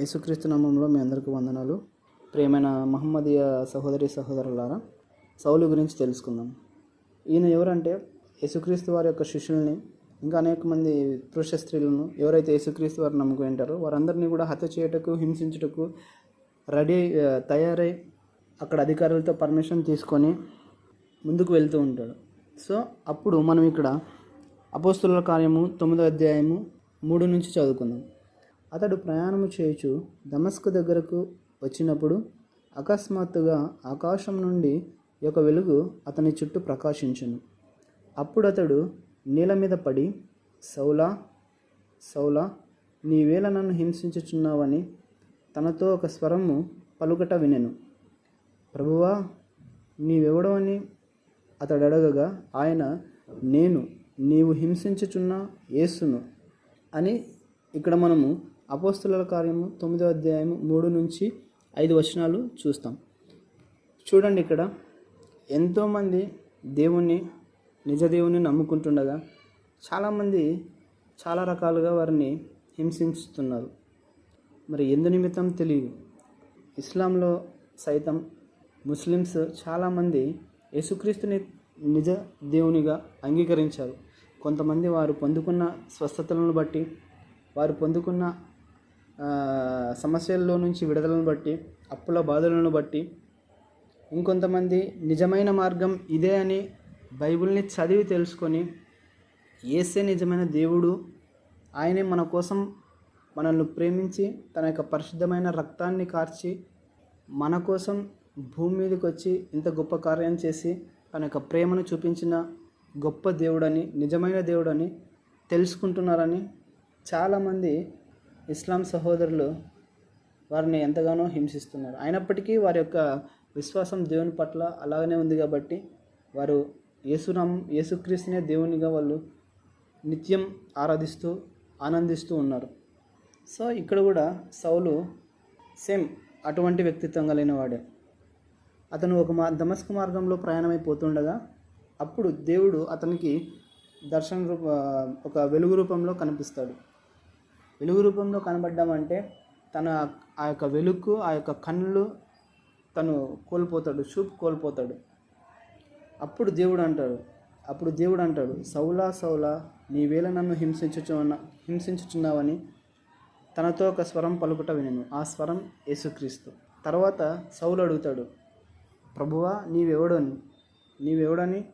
యేసుక్రీస్తు నామంలో మీ అందరికీ వందనాలు. ప్రియమైన మహమ్మదీయ సహోదరి సహోదరులారా సౌలు గురించి తెలుసుకుందాం. ఈయన ఎవరంటే యేసుక్రీస్తు వారి యొక్క శిష్యుల్ని ఇంకా అనేక మంది పురుష స్త్రీలను ఎవరైతే యేసుక్రీస్తు వారిని నమ్ముకు ఉంటారో వారందరినీ కూడా హత్య చేయుటకు హింసించుటకు రెడీ తయారై అక్కడ అధికారులతో పర్మిషన్ తీసుకొని ముందుకు వెళ్తూ ఉంటాడు. సో అప్పుడు మనం ఇక్కడ అపోస్తుల కార్యము తొమ్మిదో అధ్యాయము మూడు నుంచి చదువుకుందాం. అతడు ప్రయాణము చేయుచు దమస్కు దగ్గరకు వచ్చినప్పుడు అకస్మాత్తుగా ఆకాశం నుండి ఒక వెలుగు అతని చుట్టూ ప్రకాశించును. అప్పుడు అతడు నేల మీద పడి సౌలా సౌలా నీవేళ నన్ను హింసించుచున్నావని తనతో ఒక స్వరము పలుకట వినెను. ప్రభువా నీవెవడవని అతడు అడగగా ఆయన నేను నీవు హింసించుచున్న యేసును అని ఇక్కడ మనము అపోస్తుల కార్యము తొమ్మిదో అధ్యాయము మూడు నుంచి ఐదు వచనాలు చూస్తాం. చూడండి ఇక్కడ ఎంతోమంది దేవుణ్ణి నిజ దేవుణ్ణి నమ్ముకుంటుండగా చాలామంది చాలా రకాలుగా వారిని హింసిస్తున్నారు మరి ఎందు నిమిత్తం తెలియదు. ఇస్లాంలో సైతం ముస్లిమ్స్ చాలామంది యేసుక్రీస్తుని నిజ దేవునిగా అంగీకరించారు. కొంతమంది వారు పొందుకున్న స్వస్థతలను బట్టి వారు పొందుకున్న సమస్యల్లో నుంచి విడుదలను బట్టి అప్పుల బాధలను బట్టి ఇంకొంతమంది నిజమైన మార్గం ఇదే అని బైబిల్ని చదివి తెలుసుకొని ఏసే నిజమైన దేవుడు ఆయనే మన కోసం మనల్ని ప్రేమించి తన యొక్క పరిశుద్ధమైన రక్తాన్ని కార్చి మన కోసం భూమి మీదకి వచ్చి ఇంత గొప్ప కార్యం చేసి తన యొక్క ప్రేమను చూపించిన గొప్ప దేవుడని నిజమైన దేవుడని తెలుసుకుంటున్నారని చాలామంది ఇస్లాం సహోదరులు వారిని ఎంతగానో హింసిస్తున్నారు. అయినప్పటికీ వారి యొక్క విశ్వాసం దేవుని పట్ల అలాగనే ఉంది కాబట్టి వారు యేసురామ్ యేసుక్రీస్తునే దేవునిగా వాళ్ళు నిత్యం ఆరాధిస్తూ ఆనందిస్తూ ఉన్నారు. సో ఇక్కడ కూడా సౌలు సేమ్ అటువంటి వ్యక్తిత్వం కలిగిన వాడే. అతను ఒక మా దమస్క మార్గంలో ప్రయాణమైపోతుండగా అప్పుడు దేవుడు అతనికి దర్శన రూప ఒక వెలుగు రూపంలో కనిపిస్తాడు. వెలుగు రూపంలో కనబడ్డామంటే తన ఆ యొక్క వెలుగు ఆ యొక్క కళ్ళు తను కోల్పోతాడు చూపు కోల్పోతాడు. అప్పుడు దేవుడు అంటాడు అప్పుడు దేవుడు అంటాడు సౌలా సౌలా నీవేళ నన్ను హింసించుచున్న హింసించుచున్నావని తనతో ఒక స్వరం పలుకుట వినను. ఆ స్వరం యేసుక్రీస్తు. తర్వాత సౌలు అడుగుతాడు ప్రభువా నీవెవడని నీవెవడని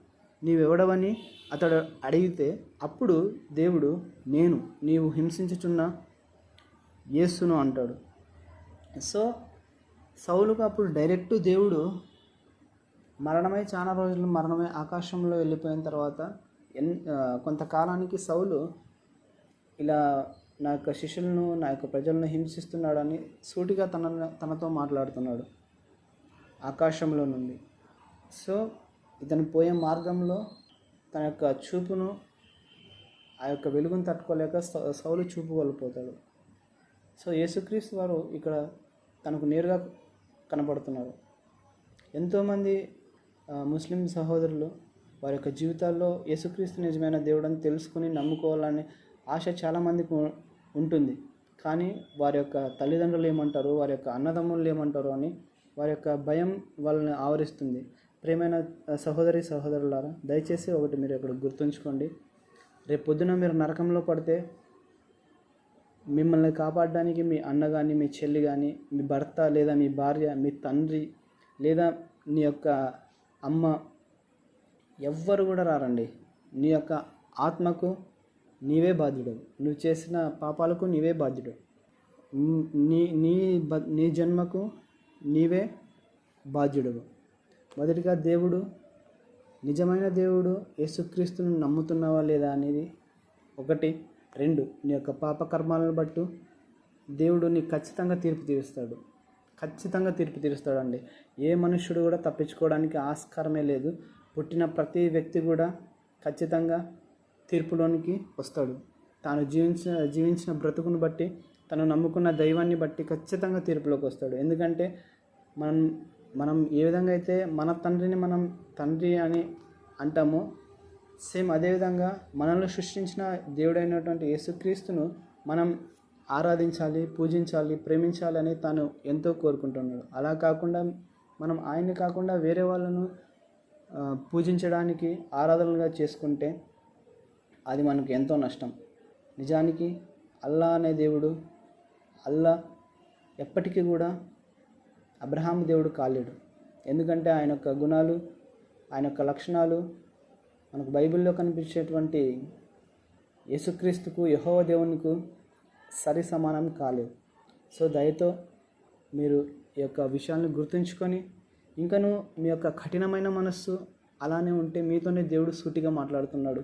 నీవెవడవని అతడు అడిగితే అప్పుడు దేవుడు నేను నీవు హింసించుచున్న యేసును అంటాడు. సో సౌలుకు అప్పుడు డైరెక్ట్ దేవుడు మరణమై చాలా రోజులు మరణమై ఆకాశంలో వెళ్ళిపోయిన తర్వాత ఎన్ కొంతకాలానికి సౌలు ఇలా నా యొక్క శిష్యులను నా యొక్క ప్రజలను హింసిస్తున్నాడని సూటిగా తన తనతో మాట్లాడుతున్నాడు ఆకాశంలో నుండి. సో ఇతను పోయే మార్గంలో తన యొక్క చూపును ఆ యొక్క వెలుగును తట్టుకోలేక సౌ- సౌలు చూపు కోల్పోతాడు. సో యేసుక్రీస్తు వారు ఇక్కడ తనకు నేరుగా కనపడుతున్నారు ఎంతోమంది ముస్లిం సహోదరులు వారి యొక్క జీవితాల్లో యేసుక్రీస్తు నిజమైన దేవుడని తెలుసుకుని నమ్ముకోవాలని ఆశ చాలామందికి ఉంటుంది. కానీ వారి యొక్క తల్లిదండ్రులు ఏమంటారు వారి యొక్క అన్నదమ్ములు ఏమంటారు అని వారి యొక్క భయం వాళ్ళని ఆవరిస్తుంది. ప్రేమైన సహోదరి సహోదరులారా దయచేసి ఒకటి మీరు ఇక్కడ గుర్తుంచుకోండి. రేపు పొద్దున మీరు నరకంలో పడితే మిమ్మల్ని కాపాడడానికి మీ అన్న కానీ మీ చెల్లి కానీ మీ భర్త లేదా మీ భార్య మీ తండ్రి లేదా నీ యొక్క అమ్మ ఎవ్వరు కూడా రారండి. నీ యొక్క ఆత్మకు నీవే బాధ్యుడు. నువ్వు చేసిన పాపాలకు నీవే బాధ్యుడు. నీ నీ బ నీ జన్మకు నీవే బాధ్యుడు. మొదటిగా దేవుడు నిజమైన దేవుడు యేసుక్రీస్తును నమ్ముతున్నావా లేదా అనేది ఒకటి. రెండు నీ యొక్క పాపకర్మాలను బట్టి బట్టు దేవుడు నీకు ఖచ్చితంగా తీర్పు తీరుస్తాడు. ఖచ్చితంగా తీర్పు తీరుస్తాడండి. ఏ మనుష్యుడు కూడా తప్పించుకోవడానికి ఆస్కారమే లేదు. పుట్టిన ప్రతి వ్యక్తి కూడా ఖచ్చితంగా తీర్పులోనికి వస్తాడు. తాను జీవించిన జీవించిన బ్రతుకును బట్టి తను నమ్ముకున్న దైవాన్ని బట్టి ఖచ్చితంగా తీర్పులోకి వస్తాడు. ఎందుకంటే మనం మనం ఏ విధంగా అయితే మన తండ్రిని మనం తండ్రి అని అంటామో సేమ్ అదేవిధంగా మనల్ని సృష్టించిన దేవుడైనటువంటి యేసుక్రీస్తును మనం ఆరాధించాలి పూజించాలి ప్రేమించాలి అని తాను ఎంతో కోరుకుంటున్నాడు. అలా కాకుండా మనం ఆయన్ని కాకుండా వేరే వాళ్ళను పూజించడానికి ఆరాధనలుగా చేసుకుంటే అది మనకు ఎంతో నష్టం. నిజానికి అల్లా అనే దేవుడు అల్లా ఎప్పటికీ కూడా అబ్రహాం దేవుడు కాలేడు. ఎందుకంటే ఆయన యొక్క గుణాలు ఆయన యొక్క లక్షణాలు మనకు బైబిల్లో కనిపించేటువంటి యేసుక్రీస్తుకు యహోవ దేవునికి సరి సమానం కాలేదు సో దయతో మీరు ఈ యొక్క విషయాలను గుర్తుంచుకొని ఇంకను మీ యొక్క కఠినమైన మనస్సు అలానే ఉంటే మీతోనే దేవుడు సూటిగా మాట్లాడుతున్నాడు.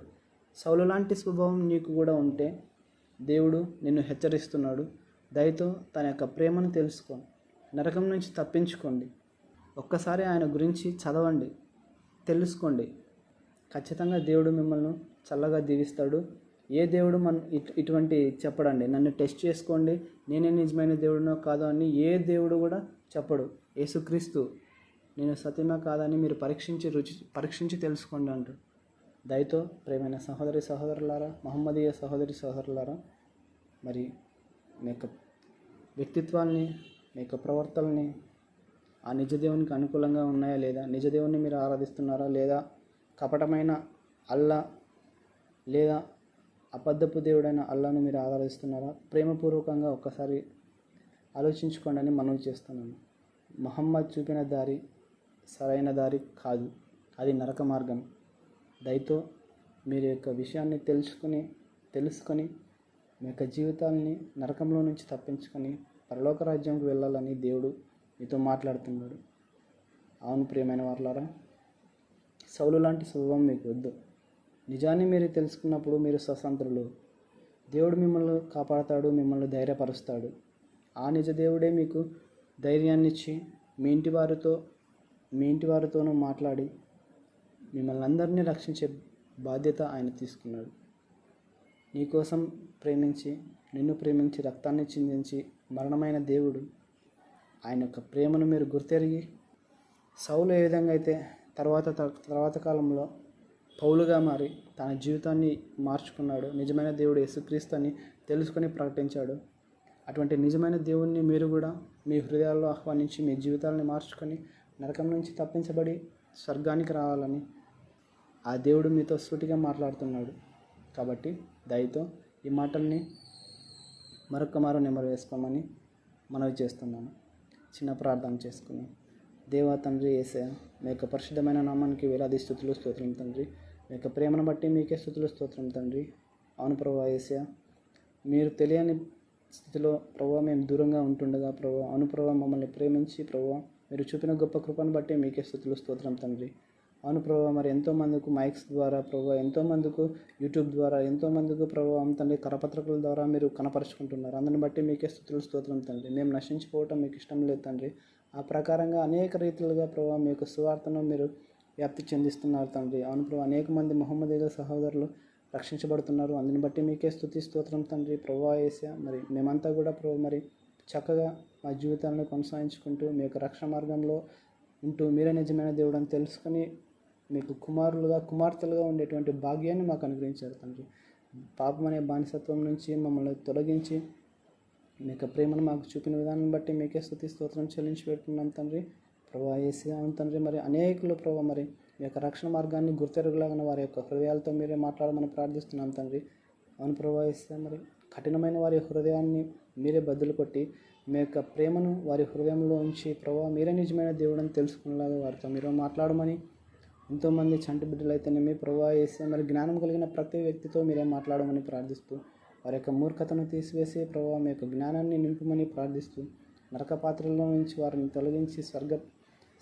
సౌలు లాంటి స్వభావం నీకు కూడా ఉంటే దేవుడు నిన్ను హెచ్చరిస్తున్నాడు. దయతో తన యొక్క ప్రేమను తెలుసుకో. నరకం నుంచి తప్పించుకోండి. ఒక్కసారి ఆయన గురించి చదవండి తెలుసుకోండి. ఖచ్చితంగా దేవుడు మిమ్మల్ని చల్లగా దీవిస్తాడు. ఏ దేవుడు మన ఇటువంటి చెప్పడండి. నన్ను టెస్ట్ చేసుకోండి. నేనే నిజమైన దేవుడినో కాదో అని ఏ దేవుడు కూడా చెప్పడు. యేసుక్రీస్తు నేను సత్యమే కాదని మీరు పరీక్షించి రుచి పరీక్షించి తెలుసుకోండి అంటాడు దయతో ప్రేమైన సహోదరి సహోదరులారా మహమ్మదీయ సహోదరి సహోదరులారా మరి మీ యొక్క వ్యక్తిత్వాల్ని మీ యొక్క ప్రవర్తనని ఆ నిజదేవునికి అనుకూలంగా ఉన్నాయా లేదా? నిజదేవుని మీరు ఆరాధిస్తున్నారా లేదా? కపటమైన అల్లా లేదా అబద్ధపు దేవుడైన అల్లాను మీరు ఆరాధిస్తున్నారా? ప్రేమపూర్వకంగా ఒక్కసారి ఆలోచించుకోండి అని మనవి చేస్తున్నాను. మహమ్మద్ చూపిన దారి సరైన దారి కాదు. అది నరక మార్గం. దయతో మీరు యొక్క విషయాన్ని తెలుసుకుని తెలుసుకొని మీ యొక్క జీవితాలని నరకంలో నుంచి తప్పించుకొని పరలోక రాజ్యంకి వెళ్ళాలని దేవుడు మీతో మాట్లాడుతున్నాడు. అవును ప్రియమైన వారులారా సౌలు లాంటి స్వభావం మీకు వద్దు. నిజాన్ని మీరు తెలుసుకున్నప్పుడు మీరు స్వతంత్రులు. దేవుడు మిమ్మల్ని కాపాడతాడు మిమ్మల్ని ధైర్యపరుస్తాడు. ఆ నిజ దేవుడే మీకు ధైర్యాన్ని ఇచ్చి మీ ఇంటి వారితో మీ ఇంటి వారితోనూ మాట్లాడి మిమ్మల్ని అందరినీ రక్షించే బాధ్యత ఆయన తీసుకున్నాడు. నీకోసం ప్రేమించి నిన్ను ప్రేమించి రక్తాన్ని చిందించి మరణమైన దేవుడు ఆయన యొక్క ప్రేమను మీరు గుర్తెరిగి సౌలు ఏ విధంగా అయితే తర్వాత తర్వాత కాలంలో పౌలుగా మారి తన జీవితాన్ని మార్చుకున్నాడు నిజమైన దేవుడు యేసుక్రీస్తు అని తెలుసుకొని ప్రకటించాడు అటువంటి నిజమైన దేవుణ్ణి మీరు కూడా మీ హృదయాల్లో ఆహ్వానించి మీ జీవితాలని మార్చుకొని నరకం నుంచి తప్పించబడి స్వర్గానికి రావాలని ఆ దేవుడు మీతో సూటిగా మాట్లాడుతున్నాడు. కాబట్టి దయతో ఈ మాటల్ని మరొక మారు నెమరు వేసుకోమని మనవి చేస్తున్నాను. చిన్న ప్రార్థన చేసుకుని దేవా తండ్రి ఏసే మీ యొక్క పరిశుద్ధమైన నామానికి వేలాది స్థుతులు స్తోత్రం తండ్రి. మీ యొక్క ప్రేమను బట్టి మీకే స్థుతులు స్తోత్రం తండ్రి. అవును ప్రభా ఏసా మీరు తెలియని స్థితిలో ప్రభావ మేము దూరంగా ఉంటుండగా ప్రభావ అవును ప్రభావ మమ్మల్ని ప్రేమించి ప్రభావ మీరు చూపిన గొప్ప కృపను బట్టి మీకే స్థుతులు స్తోత్రం తండ్రి. అవును ప్రభావ మరి ఎంతో మందికి మైక్స్ ద్వారా ప్రభావ ఎంతో మందికి యూట్యూబ్ ద్వారా ఎంతో మందికి ప్రభావం తండ్రి కరపత్రికల ద్వారా మీరు కనపరుచుకుంటున్నారు. అందుని బట్టి మీకే స్థుతులు స్తోత్రం తండ్రి. మేము నశించిపోవటం మీకు ఇష్టం లేదు తండ్రి. ఆ ప్రకారంగా అనేక రీతిలుగా ప్రభావ మీ యొక్క సువార్తను మీరు వ్యాప్తి చెందిస్తున్నారు తండ్రి. అవును ప్రభావ అనేక మంది మహమ్మదీల సహోదరులు రక్షించబడుతున్నారు. అందుని బట్టి మీకే స్థుతి స్తోత్రం తండ్రి. ప్రభా వేసా మరి మేమంతా కూడా ప్రభు మరి చక్కగా మా జీవితాలను కొనసాగించుకుంటూ మీ యొక్క రక్షణ మార్గంలో ఉంటూ మీరే నిజమైన దేవుడు అని తెలుసుకొని మీకు కుమారులుగా కుమార్తెలుగా ఉండేటువంటి భాగ్యాన్ని మాకు అనుగ్రహించారు తండ్రి. పాపం అనే బానిసత్వం నుంచి మమ్మల్ని తొలగించి మీ యొక్క ప్రేమను మాకు చూపిన విధానం బట్టి మీకే స్థుతి స్తోత్రం చెల్లించి పెట్టుకున్నాం తండ్రి. ప్రభా ఏసీ అవును తండ్రి. మరి అనేకులు ప్రభా మరి మీ యొక్క రక్షణ మార్గాన్ని గుర్తెరుగులాగిన వారి యొక్క హృదయాలతో మీరే మాట్లాడమని ప్రార్థిస్తున్నాం తండ్రి. అవును ప్రభా ఏసీ మరి కఠినమైన వారి హృదయాన్ని మీరే బద్దలు కొట్టి మీ యొక్క ప్రేమను వారి హృదయంలో ఉంచి ప్రభా మీరే నిజమైన దేవుడని తెలుసుకునేలాగా వారితో మీరు మాట్లాడమని ఎంతోమంది చంటి బిడ్డలు అయితేనేమి ప్రభా వేస్తే మరి జ్ఞానం కలిగిన ప్రతి వ్యక్తితో మీరే మాట్లాడమని ప్రార్థిస్తూ వారి యొక్క మూర్ఖతను తీసివేసి ప్రభావ మీ యొక్క జ్ఞానాన్ని నింపమని ప్రార్థిస్తూ నరక పాత్రల్లో నుంచి వారిని తొలగించి స్వర్గ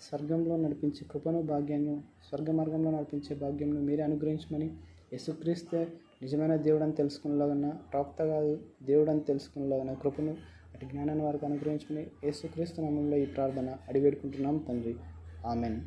స్వర్గంలో నడిపించే కృపను భాగ్యాన్ని స్వర్గ మార్గంలో నడిపించే భాగ్యంను మీరే అనుగ్రహించమని యశుక్రీస్తే నిజమైన దేవుడని తెలుసుకునేలాగా ప్రవక్త కాదు దేవుడని తెలుసుకునేలాగా కృపను అటు జ్ఞానాన్ని వారికి అనుగ్రహించుకుని యేసుక్రీస్తు నామంలో ఈ ప్రార్థన అడివేడుకుంటున్నాం తండ్రి. ఆమెన్.